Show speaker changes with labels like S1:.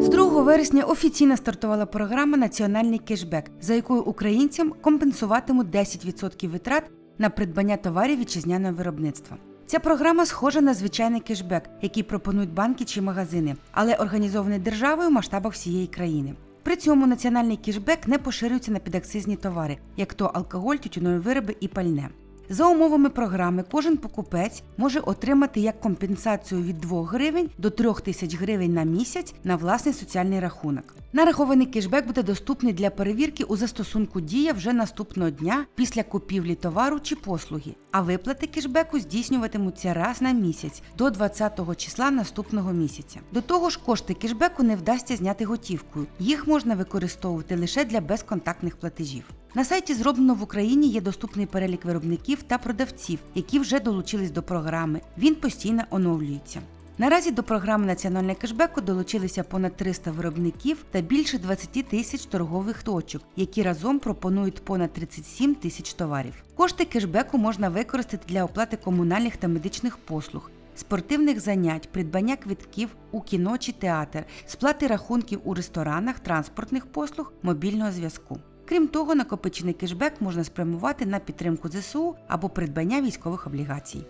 S1: З 2 вересня офіційно стартувала програма Національний кешбек, за якою українцям компенсуватимуть 10% витрат на придбання товарів вітчизняного виробництва. Ця програма схожа на звичайний кешбек, який пропонують банки чи магазини, але організований державою в масштабах всієї країни. При цьому національний кешбек не поширюється на підакцизні товари, як то алкоголь, тютюнові вироби і пальне. За умовами програми кожен покупець може отримати як компенсацію від 2 гривень до 3 тисяч гривень на місяць на власний соціальний рахунок. Нарахований кешбек буде доступний для перевірки у застосунку Дія вже наступного дня після купівлі товару чи послуги, а виплати кешбеку здійснюватимуться раз на місяць до 20 числа наступного місяця. До того ж, кошти кешбеку не вдасться зняти готівкою. Їх можна використовувати лише для безконтактних платежів. На сайті зроблено в Україні є доступний перелік виробників та продавців, які вже долучились до програми. Він постійно оновлюється. Наразі до програми національного кешбеку долучилися понад 300 виробників та більше 20 тисяч торгових точок, які разом пропонують понад 37 тисяч товарів. Кошти кешбеку можна використати для оплати комунальних та медичних послуг, спортивних занять, придбання квитків у кіно чи театр, сплати рахунків у ресторанах, транспортних послуг, мобільного зв'язку. Крім того, накопичений кешбек можна спрямувати на підтримку ЗСУ або придбання військових облігацій.